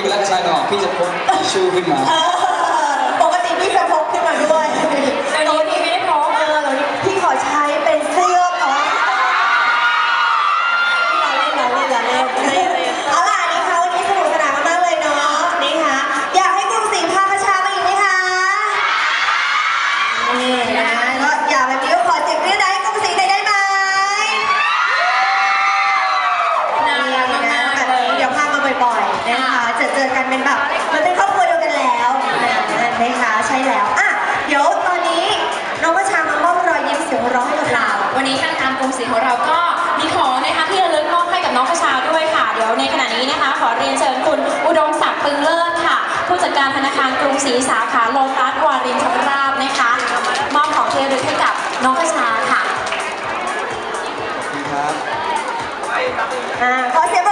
ไปแล้วชายหนอพี่จะพ้นชูขึ้นมา อเจอกันเป็นแบบมันเป็นครอบครัวเดียวกันแล้วนะคะใช่แล้วอะเดี๋ยวตอนนี้น้องประชามามอบรอยยิ้มเสียงหัวเราะให้กับค่ะเราวันนี้ทางการกรุงศรีของเราก็มีของนะคะที่ระลึกมอบให้กับน้องประชาด้วยค่ะ เดี๋ยวในขณะนี้นะคะ ขอเรียนเชิญคุณอุดมศักดิ์ปึงเลิศค่ะ ผู้จัดการธนาคารกรุงศรีสาขาโลตัสวารินชำราบนะคะมอบของที่ระลึกให้กับน้องประชาค่ะครับอ่าขอเสียง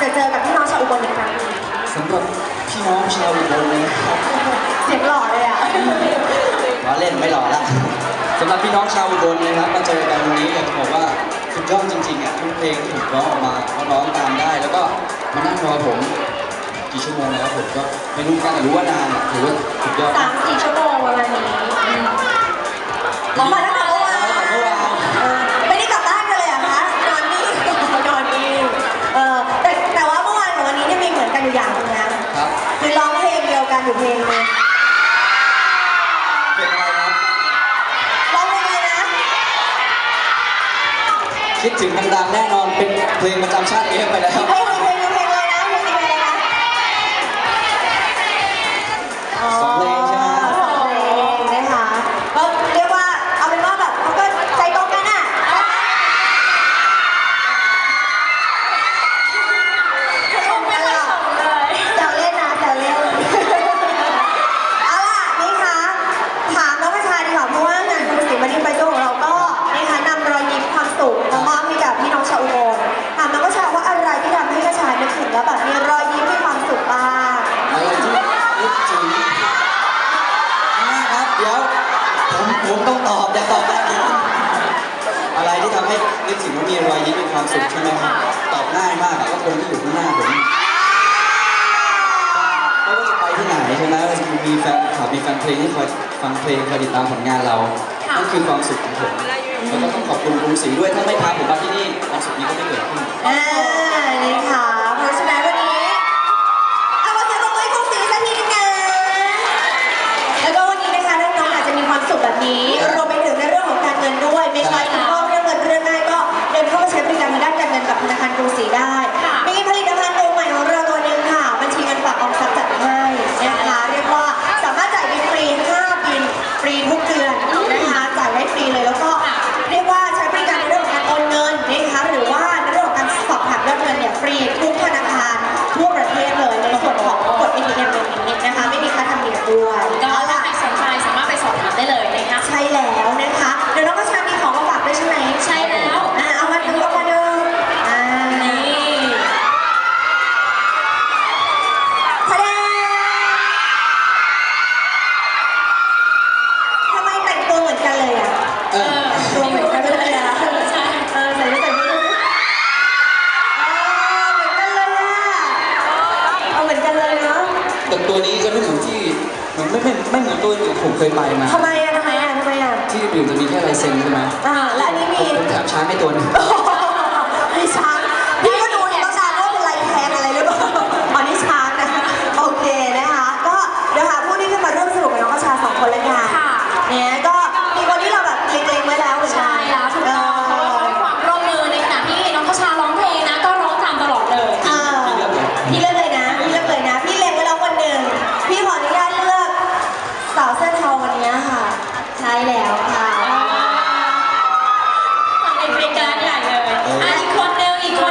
จอเจอกับพี่น้องชาวอุบลอีกครั้งหนึ่งสำหรับพี่น้องชาวอุบลเลยนะครับเสียงหล่อเลยอะ ล้อเล่นไม่หล่อละสำหรับพี่น้องชาวอุบลนะครับมาเจอกันวันนี้อยากจะบอกว่าสุดยอดจริงๆอะทุกเพลงที่ถูกร้องออกมาก็ร้องตามได้ แล้วก็มานั่งรอผมกี่ชั่วโมงแล้วผมก็ไม่รู้กันแต่รู้ว่านานอะถือว่าสุดยอดสามสี่ชั่วโมงประมาณนี้เรามาตั้งแต่ ครับคือร้องเพลงเดียวกันอยู่เพลงนึงเป็นอะไรครับร้องเพลงอะไรนะคิดถึงดังๆแน่นอนเป็นเพลงประจำชาติเอฟไปแล้วเพลงเพลงเพลงอะไรนะเพลงอะไรนะสองเพลงใช่ไหม สองเพลงนะคะก็เรียกว่าเอาเป็นว่าแบบเขาก็ใจตรงกันอะ ไม่ค่อยชมเลย แซวเล่นนะแซวเล่น เอาล่ะนี่คะถามน้องประชาดีกว่าเพราะว่างานกรุงศรีมานีไฟโซของเราก็นะคะนำรอยยิ้มความสุขมามอบให้กับพี่น้องชาวอุบลถามน้องประชาว่าอะไรที่ทำให้ประชานึกถึงแล้วแบบมีรอยยิ้มมีความสุขบ้าง อะไรที่นึกถึงง่ายครับ เดี๋ยว ผมผมต้องตอบอย่าตอบได้เลยอะไรที่ทำให้นึกถึงว่ามีรอยยิ้มมีความสุขใช่ไหมครับตอบง่ายมากอะก็คนที่อยู่ข้างหน้าผมไม่ว่าจะไปที่ไหนใช่ไหมว่าจะมีแฟนคลับมีแฟนเพลงที่คอยฟังเพลงคอยติดตามผลงานเราค่ะนั่นคือความสุขของผมแล้วก็ต้องขอบคุณกรุงศรีด้วยถ้าไม่พาผมมาที่นี่ความสุขนี้ก็ไม่เกิดขึ้นอ่านี่ค่ะ แบบนี้ รวมไปถึงในเรื่องของการเงินด้วย ไม่ใช่เฉพาะเรื่องเงินเรื่องง่ายก็เดินเข้ามาใช้บริการทางด้านการเงินกับธนาคารกรุงศรีได้ มันไม่ไม่ไม่เหมือนตัวอื่นผมเคยไปมา ทำไมอะทำไมอะทำไมอะที่อื่นจะมีแค่ลายเซ็นใช่ไหมอ่าและอันนี้มีผมแถมช้างให้ตัวหนึงมีช้